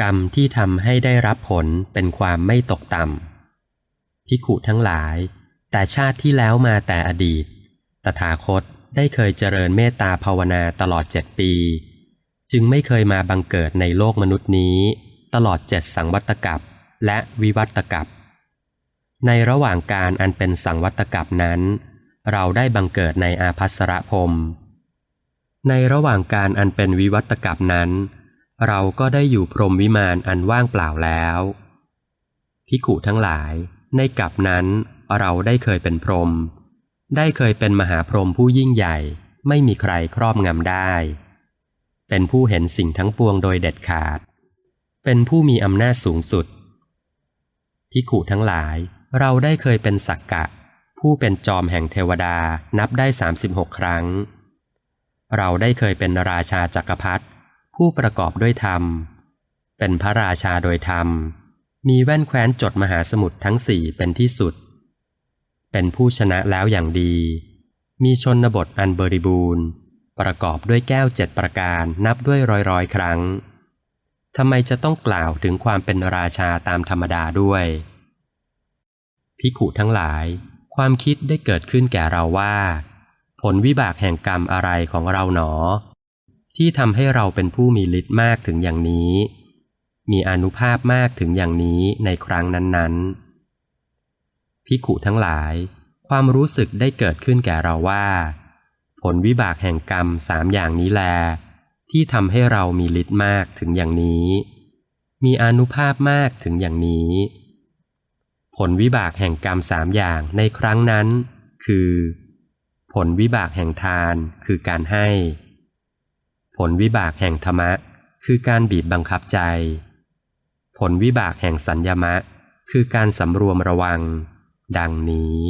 กรรมที่ทำให้ได้รับผลเป็นความไม่ตกต่ำพิขุทั้งหลาย แต่ชาติที่แล้วมาแต่อดีต ตถาคตได้เคยเจริญเมตตาภาวนาตลอดเจ็ดปี จึงไม่เคยมาบังเกิดในโลกมนุษย์นี้ ตลอดเจ็ดสังวัตกับและวิวัตกับ ในระหว่างการอันเป็นสังวัตกับนั้น เราได้บังเกิดในอาภัสรพรมในระหว่างการอันเป็นวิวัตกับนั้น เราก็ได้อยู่พรหมวิมานอันว่างเปล่าแล้วพิกุทั้งหลายในกับนั้นเราได้เคยเป็นพรหมได้เคยเป็นมหาพรหมผู้ยิ่งใหญ่ ไม่มีใครครอบงำได้ เป็นผู้เห็นสิ่งทั้งปวงโดยเด็ดขาด เป็นผู้มีอำนาจสูงสุดพิกุทั้งหลาย เราได้เคยเป็นสักกะ ผู้เป็นจอมแห่งเทวดานับได้สามสิบหกครั้ง เราได้เคยเป็นราชาจักรพรรดิ ผู้ประกอบด้วยธรรม เป็นพระราชาโดยธรรม มีแว่นแคว้นจดมหาสมุทรทั้งสี่เป็นที่สุด เป็นผู้ชนะแล้วอย่างดี มีชนบทอันบริบูรณ์ ประกอบด้วยแก้วเจ็ดประการนับด้วยร้อยร้อยครั้งทำไมจะต้องกล่าวถึงความเป็นราชาตามธรรมดาด้วย พิขุทั้งหลาย ความคิดได้เกิดขึ้นแก่เราว่า ผลวิบากแห่งกรรมอะไรของเราหนอ ที่ทำให้เราเป็นผู้มีฤทธิ์มากถึงอย่างนี้ มีอนุภาพมากถึงอย่างนี้ในครั้งนั้นๆ พิขุทั้งหลาย ความรู้สึกได้เกิดขึ้นแก่เราว่า ผลวิบากแห่งกรรมสามอย่างนี้แล ที่ทำให้เรามีฤทธิ์มากถึงอย่างนี้ มีอนุภาพมากถึงอย่างนี้ ผลวิบากแห่งกรรมสามอย่างในครั้งนั้น คือ ผลวิบากแห่งทานคือการให้ ผลวิบากแห่งธรรมะ คือการบีบบังคับใจ ผลวิบากแห่งสัญญมะ คือการสำรวมระวัง ดังนี้